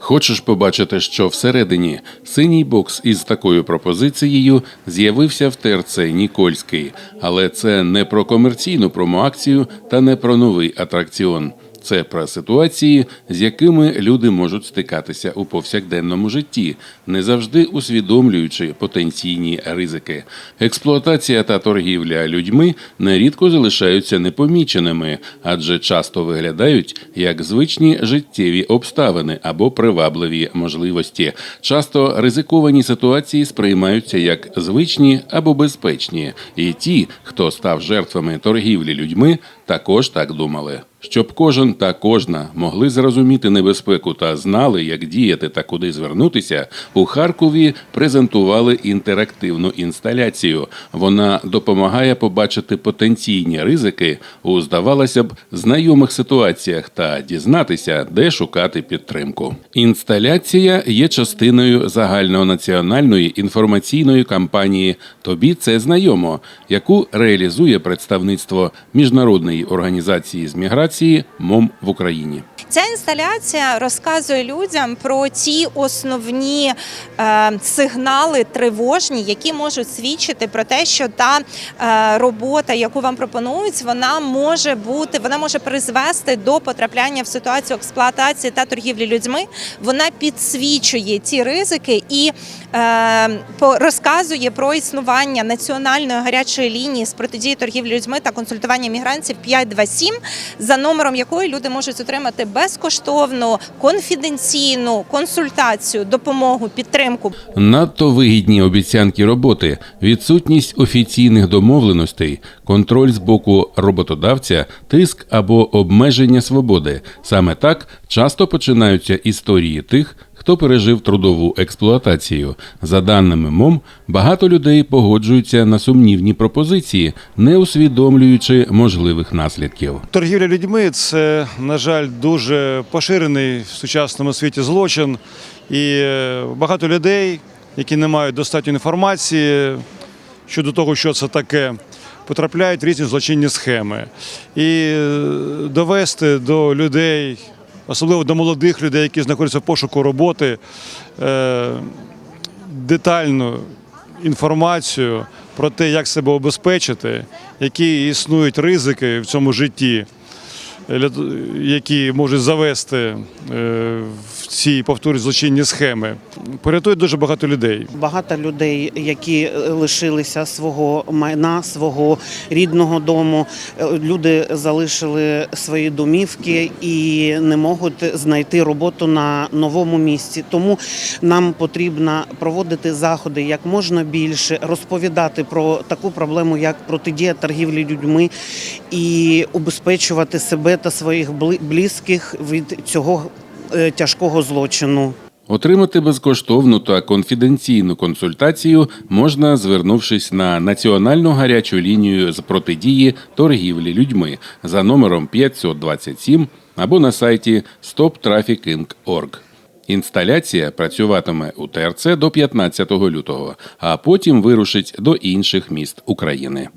Хочеш побачити, що всередині синій бокс із такою пропозицією з'явився в ТРЦ Нікольський, але це не про комерційну промоакцію та не про новий атракціон. Це про ситуації, з якими люди можуть стикатися у повсякденному житті, не завжди усвідомлюючи потенційні ризики. Експлуатація та торгівля людьми нерідко залишаються непоміченими, адже часто виглядають як звичні життєві обставини або привабливі можливості. Часто ризиковані ситуації сприймаються як звичні або безпечні, і ті, хто став жертвами торгівлі людьми, також так думали. Щоб кожен та кожна могли зрозуміти небезпеку та знали, як діяти та куди звернутися, у Харкові презентували інтерактивну інсталяцію. Вона допомагає побачити потенційні ризики у, здавалося б, знайомих ситуаціях та дізнатися, де шукати підтримку. Інсталяція є частиною загальнонаціональної інформаційної кампанії Тобі це знайомо, яку реалізує представництво міжнародної організації з міграції МОМ в Україні. Ця інсталяція розказує людям про ті основні е, сигнали тривожні, які можуть свідчити про те, що та е, робота, яку вам пропонують, вона може бути, вона може призвести до потрапляння в ситуацію експлуатації та торгівлі людьми. Вона підсвічує ці ризики і е, розказує про існування національної гарячої лінії з протидії торгівлі людьми та консультування мігрантів 527, за номером якої люди можуть отримати безкоштовну конфіденційну консультацію, допомогу, підтримку. Надто вигідні обіцянки роботи, відсутність офіційних домовленостей, контроль з боку роботодавця, тиск або обмеження свободи. Саме так часто починаються історії тих, хто пережив трудову експлуатацію. За даними МОМ, багато людей погоджуються на сумнівні пропозиції, не усвідомлюючи можливих наслідків. Торгівля людьми це, на жаль, дуже поширений в сучасному світі злочин. І е, багато людей, які не мають достатньо інформації щодо того, що це таке, потрапляють в різні злочинні схеми. І е, довести до людей, особливо до молодих людей, які знаходяться в пошуку роботи, е, детальну інформацію про те, як себе обезпечити, які існують ризики в цьому житті, які можуть завести е, в ці повторі злочинні схеми, порятує дуже багато людей. Багато людей, які е, лишилися свого майна, свого рідного дому. Е, Люди залишили свої домівки і не можуть знайти роботу на новому місці. Тому нам потрібно проводити заходи як можна більше, розповідати про таку проблему, як протидія торгівлі людьми, і убезпечувати себе та своїх близьких від цього е, тяжкого злочину. Отримати безкоштовну та конфіденційну консультацію можна, звернувшись на національну гарячу лінію з протидії торгівлі людьми за номером 527 або на сайті stoptrafficking.org. Інсталяція працюватиме у ТРЦ до 15 лютого, а потім вирушить до інших міст України.